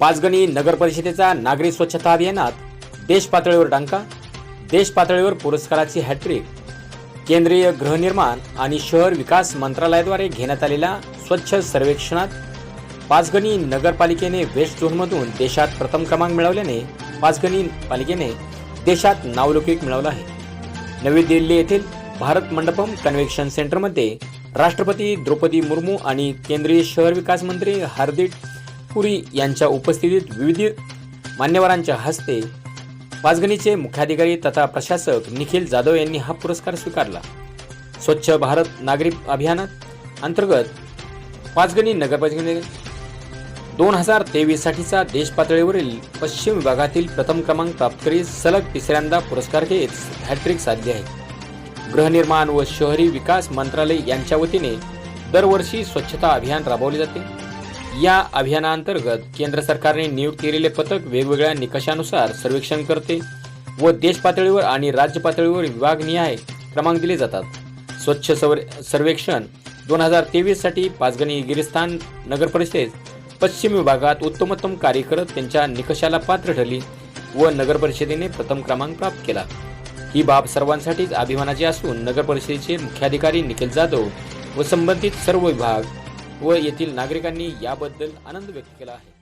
पाचगणी नगर परिषदेचा नागरी स्वच्छता अभियानात देश पातळीवर डांका देश पातळीवर पुरस्काराची हॅट्रिक केंद्रीय गृहनिर्माण आणि शहर विकास मंत्रालयाद्वारे घेण्यात आलेल्या स्वच्छ सर्वेक्षणात पाचगणी नगरपालिकेने वेस्ट झोनमधून देशात प्रथम क्रमांक मिळवल्याने पाचगणी पालिकेने देशात नावलौकिक मिळवलं आहे. नवी दिल्ली येथील भारत मंडपम कन्व्हेन्शन सेंटरमध्ये राष्ट्रपती द्रौपदी मुर्मू आणि केंद्रीय शहर विकास मंत्री हरदीप पुरी यांच्या उपस्थितीत विविध मान्यवरांच्या हस्ते पाचगणीचे मुख्याधिकारी तथा प्रशासक निखिल जाधव यांनी हा पुरस्कार स्वीकारला. स्वच्छ भारत नागरिक अभियानात अंतर्गत पाचगणी नगरपालिकेने दोन हजार तेवीससाठीचा देशपातळीवरील देश पातळीवरील पश्चिम विभागातील प्रथम क्रमांक प्राप्त करीत सलग तिसऱ्यांदा पुरस्कार घेत हॅट्रिक साधली आहे. गृहनिर्माण व शहरी विकास मंत्रालय यांच्या वतीने दरवर्षी स्वच्छता अभियान राबवले जाते. या अभियानाअंतर्गत केंद्र सरकारने नियुक्त केलेले पथक वेगवेगळ्या निकषानुसार सर्वेक्षण करते व देश पातळीवर आणि राज्य पातळीवर विभागनिहाय क्रमांक दिले जातात. स्वच्छ सवर सर्वेक्षण दोन हजार तेवीससाठी पाचगणी गिरिस्थान नगर परिषदेत पश्चिम विभागात उत्तमोत्तम कार्य करत त्यांच्या निकषाला पात्र ठरली व नगर परिषदेने प्रथम क्रमांक प्राप्त केला. ही बाब सर्वांसाठीच अभिमानाची असून नगर परिषदेचे मुख्याधिकारी निखिल जाधव व संबंधित सर्व विभाग व येथील नागरिकांनी याबद्दल आनंद व्यक्त केला आहे.